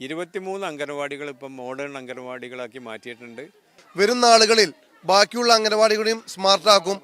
ഇരുപത്തിമൂന്ന് അംഗനവാടികൾ ഇപ്പം മോഡേൺ അംഗനവാടികളാക്കി മാറ്റിയിട്ടുണ്ട്. വരും നാളുകളിൽ ബാക്കിയുള്ള അംഗനവാടികളെയും സ്മാർട്ടാക്കും.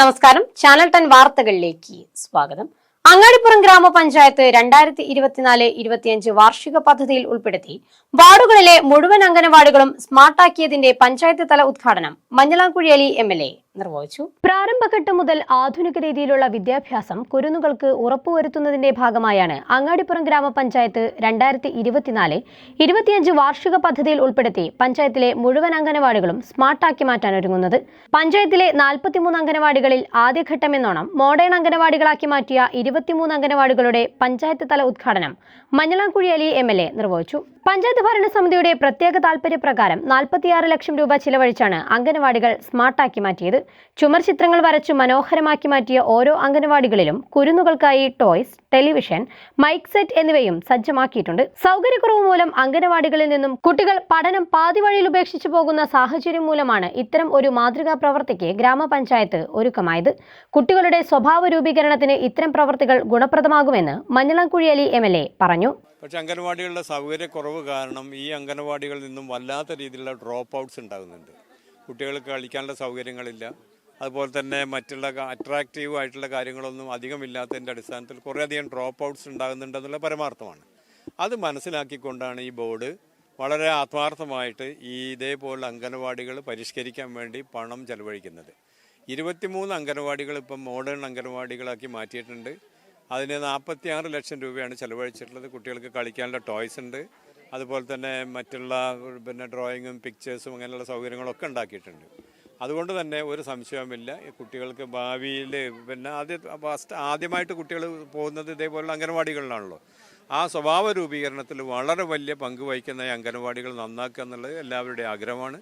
നമസ്കാരം. ചാനൽ ടെൻ വാർത്തകളിലേക്ക് സ്വാഗതം. അങ്ങാടിപ്പുറം ഗ്രാമപഞ്ചായത്ത് രണ്ടായിരത്തി ഇരുപത്തിനാല് ഇരുപത്തിയഞ്ച് വാർഷിക പദ്ധതിയിൽ ഉൾപ്പെടുത്തി വാർഡുകളിലെ മുഴുവൻ അംഗനവാടികളും സ്മാർട്ടാക്കിയതിന്റെ പഞ്ചായത്ത് തല ഉദ്ഘാടനം മഞ്ഞളാംകുഴിയലി എം എൽ എ നിർവഹിച്ചു. പ്രാരംഭഘട്ടം മുതൽ ആധുനിക രീതിയിലുള്ള വിദ്യാഭ്യാസം കുരുന്നുകൾക്ക് ഉറപ്പുവരുത്തുന്നതിന്റെ ഭാഗമായാണ് അങ്ങാടിപ്പുറം ഗ്രാമപഞ്ചായത്ത് രണ്ടായിരത്തി ഇരുപത്തിനാല് ഇരുപത്തിയഞ്ച് വാർഷിക പദ്ധതിയിൽ ഉൾപ്പെടുത്തി പഞ്ചായത്തിലെ മുഴുവൻ അംഗനവാടികളും സ്മാർട്ടാക്കി മാറ്റാൻ ഒരുങ്ങുന്നത്. പഞ്ചായത്തിലെ നാൽപ്പത്തിമൂന്ന് അംഗനവാടികളിൽ ആദ്യഘട്ടമെന്നോണം മോഡേൺ അംഗനവാടികളാക്കി മാറ്റിയ ഇരുപത്തിമൂന്ന് അംഗനവാടികളുടെ പഞ്ചായത്ത് തല ഉദ്ഘാടനം മഞ്ഞളാംകുഴി അലി എം നിർവഹിച്ചു. പഞ്ചായത്ത് ഭരണസമിതിയുടെ പ്രത്യേക താൽപര്യപ്രകാരം നാൽപ്പത്തിയാറ് ലക്ഷം രൂപ ചിലവഴിച്ചാണ് അംഗനവാടികൾ സ്മാർട്ടാക്കി മാറ്റിയത്. ചുമർ ചിത്രങ്ങൾ വരച്ചു മനോഹരമാക്കി മാറ്റിയ ഓരോ അംഗനവാടികളിലും കുരുന്നുകൾക്കായി ടോയ്സ് ടെലിവിഷൻ മൈക്ക് സെറ്റ് എന്നിവയും സജ്ജമാക്കിയിട്ടുണ്ട്. സൗകര്യക്കുറവ് മൂലം അംഗനവാടികളിൽ നിന്നും കുട്ടികൾ പഠനം പാതി വഴിയിൽ ഉപേക്ഷിച്ചു പോകുന്ന സാഹചര്യം മൂലമാണ് ഇത്തരം ഒരു മാതൃകാ പ്രവർത്തിക്ക് ഗ്രാമപഞ്ചായത്ത് ഒരുക്കമായത്. കുട്ടികളുടെ സ്വഭാവ രൂപീകരണത്തിന് ഇത്തരം പ്രവർത്തികൾ ഗുണപ്രദമാകുമെന്ന് മഞ്ഞളാംകുഴിയലി എം എൽ എ പറഞ്ഞു. പക്ഷെ അംഗനവാടികളുടെ സൗകര്യക്കുറവ് കാരണം ഈ അംഗനവാടികളിൽ നിന്നും വല്ലാത്ത രീതിയിലുള്ള ഡ്രോപ്പ് ഔട്ട്സ് ഉണ്ടാകുന്നുണ്ട്. കുട്ടികൾക്ക് കളിക്കാനുള്ള സൗകര്യങ്ങളില്ല. അതുപോലെ തന്നെ മറ്റുള്ള അട്രാക്റ്റീവ് ആയിട്ടുള്ള കാര്യങ്ങളൊന്നും അധികം ഇല്ലാത്തതിന്റെ അടിസ്ഥാനത്തിൽ കുറേയധികം ഡ്രോപ്പ് ഔട്ട്സ് ഉണ്ടാകുന്നുണ്ടെന്നുള്ള പരമാർത്ഥമാണ്. അത് മനസ്സിലാക്കിക്കൊണ്ടാണ് ഈ ബോർഡ് വളരെ ആത്മാർത്ഥമായിട്ട് ഈ ഇതേപോലെ അംഗനവാടികൾ പരിഷ്കരിക്കാൻ വേണ്ടി പണം ചെലവഴിക്കുന്നത്. ഇരുപത്തിമൂന്ന് അംഗനവാടികൾ ഇപ്പം മോഡേൺ അംഗനവാടികളാക്കി മാറ്റിയിട്ടുണ്ട്. അതിന് നാൽപ്പത്തിയാറ് ലക്ഷം രൂപയാണ് ചെലവഴിച്ചിട്ടുള്ളത്. കുട്ടികൾക്ക് കളിക്കാനുള്ള ടോയ്സ് ഉണ്ട്. അതുപോലെ തന്നെ മറ്റുള്ള പിന്നെ ഡ്രോയിങ്ങും പിക്ചേഴ്സും അങ്ങനെയുള്ള സൗകര്യങ്ങളൊക്കെ ഉണ്ടാക്കിയിട്ടുണ്ട്. അതുകൊണ്ട് തന്നെ ഒരു സംശയവുമില്ല. ഈ കുട്ടികൾക്ക് ഭാവിയിൽ പിന്നെ ആദ്യ ഫസ്റ്റ് ആദ്യമായിട്ട് കുട്ടികൾ പോകുന്നത് ഇതേപോലുള്ള അംഗനവാടികളിലാണല്ലോ ആ സ്വഭാവ രൂപീകരണത്തിൽ വളരെ വലിയ പങ്ക് വഹിക്കുന്ന ഈ അംഗനവാടികൾ നന്നാക്കുക എന്നുള്ളത് എല്ലാവരുടെയും ആഗ്രഹമാണ്.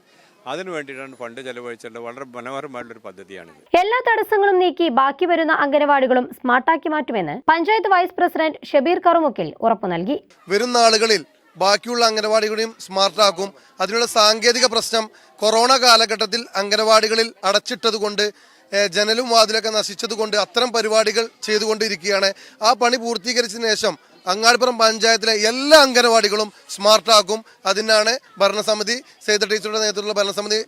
അതിനു വേണ്ടിയിട്ടാണ് ഫണ്ട് ചെലവഴിച്ചിട്ടുള്ള വളരെ മനോഹരമായിട്ടുള്ള പദ്ധതിയാണ് എല്ലാ തടസ്സങ്ങളും നീക്കി ബാക്കി വരുന്ന അംഗനവാടികളും സ്മാർട്ടാക്കി മാറ്റുമെന്ന് പഞ്ചായത്ത് വൈസ് പ്രസിഡന്റ് ഷബീർ കറുമുക്കിൽ ഉറപ്പു നൽകി. വരുന്ന നാളുകളിൽ ബാക്കിയുള്ള അംഗനവാടികളെയും സ്മാർട്ടാക്കും. അതിനുള്ള സാങ്കേതിക പ്രശ്നം കൊറോണ കാലഘട്ടത്തിൽ അംഗനവാടികളിൽ അടച്ചിട്ടതുകൊണ്ട് ജനലും വാതിലൊക്കെ നശിച്ചതുകൊണ്ട് അത്തരം പരിപാടികൾ ചെയ്തുകൊണ്ടിരിക്കുകയാണ്. ആ പണി പൂർത്തീകരിച്ചതിന് ശേഷം അങ്ങാടിപ്പുറം പഞ്ചായത്തിലെ എല്ലാ അംഗനവാടികളും സ്മാർട്ടാക്കും. അതിനാണ് ഭരണസമിതി സേത ടീച്ചറുടെ നേതൃത്വത്തിലുള്ള ഭരണസമിതി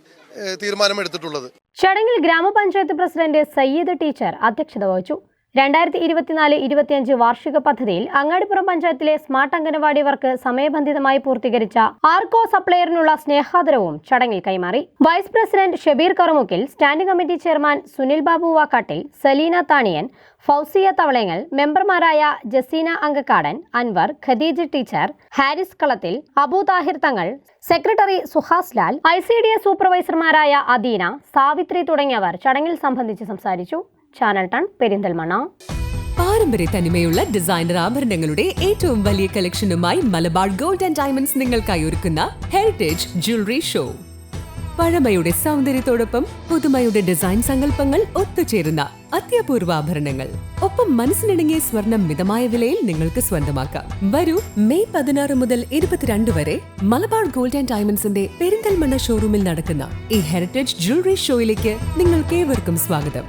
തീരുമാനമെടുത്തിട്ടുള്ളത്. ചടങ്ങിൽ ഗ്രാമപഞ്ചായത്ത് പ്രസിഡന്റ് സയ്യിദ് ടീച്ചർ അധ്യക്ഷത വഹിച്ചു. രണ്ടായിരത്തി ഇരുപത്തിനാല് ഇരുപത്തിയഞ്ച് വാർഷിക പദ്ധതിയിൽ അങ്ങാടിപ്പുറം പഞ്ചായത്തിലെ സ്മാർട്ട് അംഗനവാടി വർക്ക് സമയബന്ധിതമായി പൂർത്തീകരിച്ച ആർക്കോ സപ്ലയറിനുള്ള സ്നേഹാദരവും ചടങ്ങിൽ കൈമാറി. Vice president Shabeer Karumukkil standing committee chairman Sunil Babu Vakkattil Saleena Thaniyan Fousiya Thavalangal മെമ്പർമാരായ Jaseena Ankakkadan Anwar Khadeej teacher Haris Kalathil Abu Thahir Thangal secretary Suhas Lal I C D S സൂപ്പർവൈസർമാരായ Adeena Savithri തുടങ്ങിയവർ ചടങ്ങിൽ സംബന്ധിച്ച് സംസാരിച്ചു. Channel ton Perinthalmanna പാരമ്പര്യ തനിമയുള്ള designer ആഭരണങ്ങളുടെ ഏറ്റവും വലിയ കളക്ഷനുമായി മലബാർ ഗോൾഡ് ആൻഡ് ഡയമണ്ട്സ് നിങ്ങൾക്കായി ഒരുക്കുന്ന ഹെറിറ്റേജ് ജ്വല്ലറി ഷോ പഴമയുടെ സൗന്ദര്യത്തോടൊപ്പം പുതുമയുടെ ഡിസൈൻ സങ്കല്പങ്ങൾ ഒത്തുചേരുന്ന അത്യപൂർവ ആഭരണങ്ങൾ. ഒപ്പം മനസ്സിനിണങ്ങിയ സ്വർണം മിതമായ വിലയിൽ നിങ്ങൾക്ക് സ്വന്തമാക്കാം. വരൂ മെയ് പതിനാറ് മുതൽ ഇരുപത്തിരണ്ട് വരെ മലബാർ ഗോൾഡ് ആൻഡ് ഡയമണ്ട്സിന്റെ പെരിന്തൽമണ്ണ ഷോറൂമിൽ നടക്കുന്ന ഈ ഹെറിറ്റേജ് ജ്വല്ലറി ഷോയിലേക്ക് നിങ്ങൾക്ക് ഏവർക്കും സ്വാഗതം.